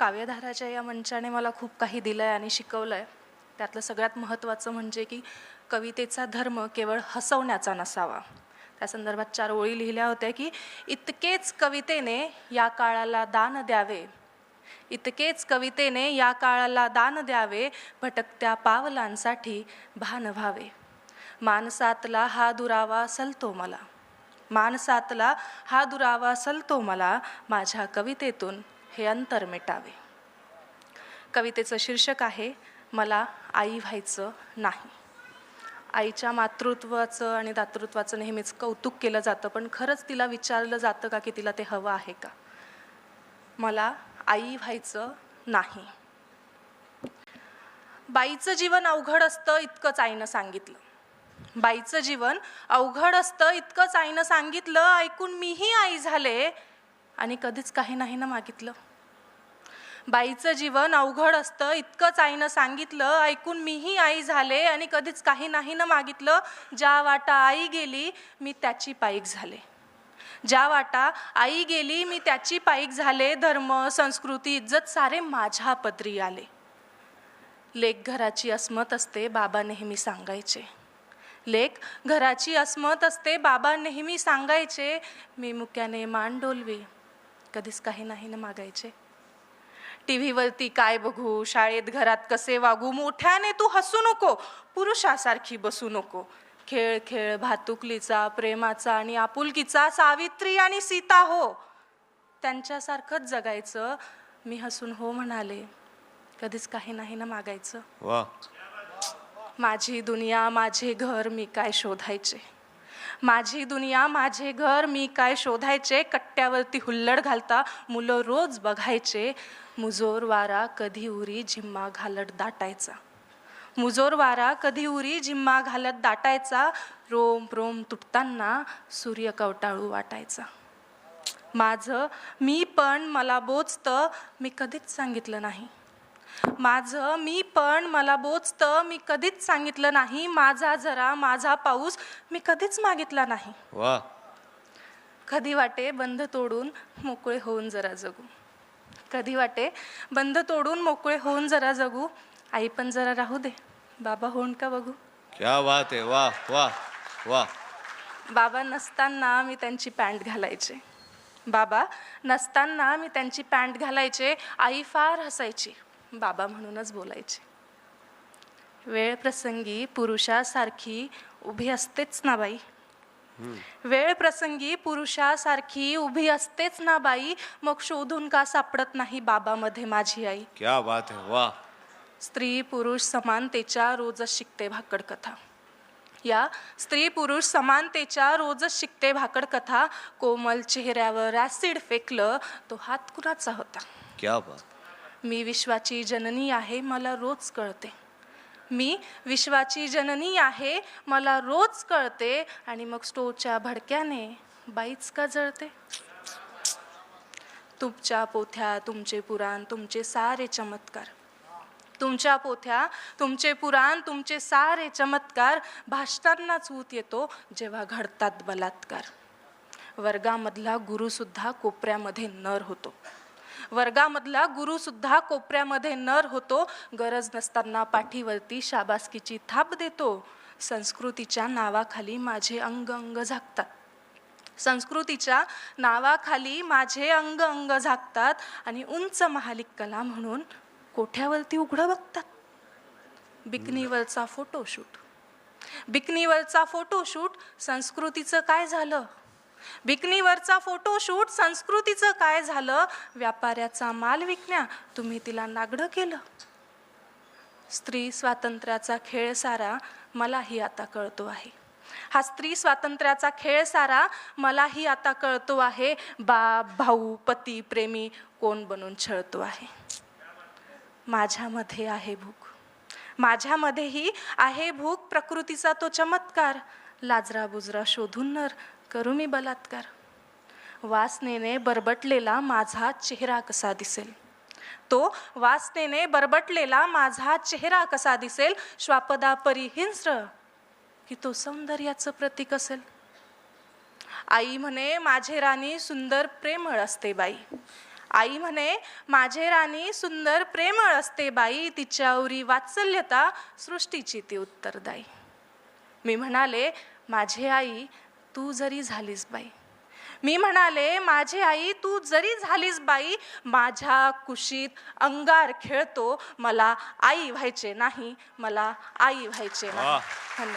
काव्यधाराच्या या मंचाने मला खूप काही दिलं आहे आणि शिकवलं आहे त्यातलं सगळ्यात महत्त्वाचं म्हणजे की कवितेचा धर्म केवळ हसवण्याचा नसावा. त्या संदर्भात चार ओळी लिहिल्या होत्या की इतकेच कवितेने या काळाला दान द्यावे. इतकेच कवितेने या काळाला दान द्यावे भटकत्या पावलांसाठी भान व्हावे. मानसातला हा दुरावा सलतो मला. मानसातला हा दुरावा सलतो मला माझ्या कवितेतून. हे अंतर मिटावे. कवितेचं शीर्षक आहे मला आई व्हायचं नाही. आईच्या मातृत्वाचं आणि दातृत्वाचं नेहमीच कौतुक केलं जातं पण खरंच तिला विचारलं जातं का की तिला ते हवं आहे का? मला आई व्हायचं नाही. बाईचं जीवन अवघड असतं इतकंच आईनं सांगितलं. बाईचं जीवन अवघड असतं इतकंच आईनं सांगितलं ऐकून मीही आई झाले आणि कधीच काही नाही ना मागितलं. बाईचं जीवन अवघड असतं इतकंच आईनं सांगितलं ऐकून मीही आई झाले आणि कधीच काही नाही ना मागितलं. ज्या वाटा आई गेली मी त्याची पाईक झाले. ज्या वाटा आई गेली मी त्याची पाईक झाले. धर्म संस्कृती इज्जत सारे माझ्या पदरी आले. लेक घराची अस्मत असते बाबा नेहमी सांगायचे. लेख घराची अस्मत असते बाबा नेहमी सांगायचे मी मुक्याने मान डोलवी कधीच काही नाही ना मागायचे. टी व्हीवरती काय बघू शाळेत घरात कसे वागू? मोठ्याने तू हसू नको पुरुषासारखी बसू नको. खेळ खेळ भातुकलीचा प्रेमाचा आणि आपुलकीचा सावित्री आणि सीता हो. त्यांच्यासारखंच जगायचं मी हसून हो म्हणाले. कधीच काही नाही ना मागायचं. माझी दुनिया माझे घर मी काय शोधायचे? माझी दुनिया माझे घर मी काय शोधायचे? कट्ट्यावरती हुल्लड घालता मुलं रोज बघायचे. मुजोर वारा कधी उरी झिम्मा घालत दाटायचा. मुजोर वारा कधी उरी झिम्मा घालत दाटायचा. रोम रोम तुटताना सूर्य कवटाळू वाटायचा. माझं मी पण मला बोचतं. मी कधीच सांगितलं नाही. माझं मी पण मला बोचतं मी कधीच सांगितलं नाही. माझा जरा माझा पाऊस मी कधीच मागितला नाही. वा. कधी वाटे बंध तोडून मोकळे होऊन जरा जगू. कधी वाटे बंध तोडून मोकळे होऊन जरा जगू. आई पण जरा राहू दे. बाबा होऊन का बघू? क्या बात आहे. वा वा वा. बाबा नसताना मी त्यांची पॅन्ट घालायचे. बाबा नसताना मी त्यांची पॅन्ट घालायचे. आई फार हसायची. बाबा म्हणूनच बोलायचे. वेळ प्रसंगी पुरुषासारखी उभी असतेच ना बाई. वेळ प्रसंगी पुरुषासारखी उभी असतेच ना बाई. मग शोधून का सापडत नाही बाबामध्ये माझी आई? क्या बात आहे वा स्त्री पुरुष समानतेच्या रोजच शिकते भाकड कथा. या स्त्री पुरुष समानतेच्या रोजच शिकते भाकड कथा. कोमल चेहऱ्यावर ॲसिड फेकलं तो हात कुणाचा होता? क्या बात. मी विश्वाची जननी आहे मला रोज कळते. मी विश्वाची जननी आहे मला रोज कळते आणि मग स्टोच्या भडक्याने बाईच का जळते? तुमच्या पोथ्या तुमचे पुराण तुमचे सारे चमत्कार. तुमच्या पोथ्या तुमचे पुराण तुमचे सारे चमत्कार भाषतांनाच ऊत येतो जेव्हा घडतात बलात्कार. वर्गामधला गुरुसुद्धा कोपऱ्यामध्ये नर होतो. वर्गामधला गुरुसुद्धा कोपऱ्यामध्ये नर होतो. गरज नसताना पाठीवरती शाबासकीची थाप देतो. संस्कृतीच्या नावाखाली माझे अंग अंग झाकतात. संस्कृतीच्या नावाखाली माझे अंग अंग झाकतात आणि उंच महालिक कला म्हणून कोठ्यावरती उघडं बघतात? बिकनीवरचा फोटोशूट बिकनीवरचा फोटोशूट संस्कृतीचं काय झालं? बिकनीवरचा फोटोशूट संस्कृतीचं काय झालं? व्यापाऱ्याचा माल विकण्या तुम्ही तिला नागडं केलं. स्त्री स्वातंत्र्याचा खेळ सारा मलाही आता कळतो आहे. हा स्त्री स्वातंत्र्याचा खेळ सारा मलाही आता कळतो आहे. बाप भाऊ पती प्रेमी कोण बनून छळतो आहे? माझ्यामध्ये आहे भूक. माझ्यामध्येही आहे भूक. प्रकृतीचा तो चमत्कार. लाजरा बुजरा शोधून नर. करू मी बलात्कार. वासनेने बरबटलेला माझा चेहरा कसा दिसेल? तो वासनेने बरबटलेला माझा चेहरा कसा दिसेल? श्वापदा परिहिंस्र की तो सौंदर्याचं प्रतीक असेल? आई म्हणे माझे राणी सुंदर प्रेमळ असते बाई. आई म्हणे माझे राणी सुंदर प्रेमळ असते बाई. तिच्यावरी वात्सल्यता सृष्टीची ती उत्तरदायी. मी म्हणाले माझे आई तू जरी झालीस बाई. मी म्हणाले माझे आई तू जरी झालीस बाई माझ्या कुशीत अंगार खेळतो. मला आई व्हायचे नाही मला आई व्हायचे नाही. धन्यवाद.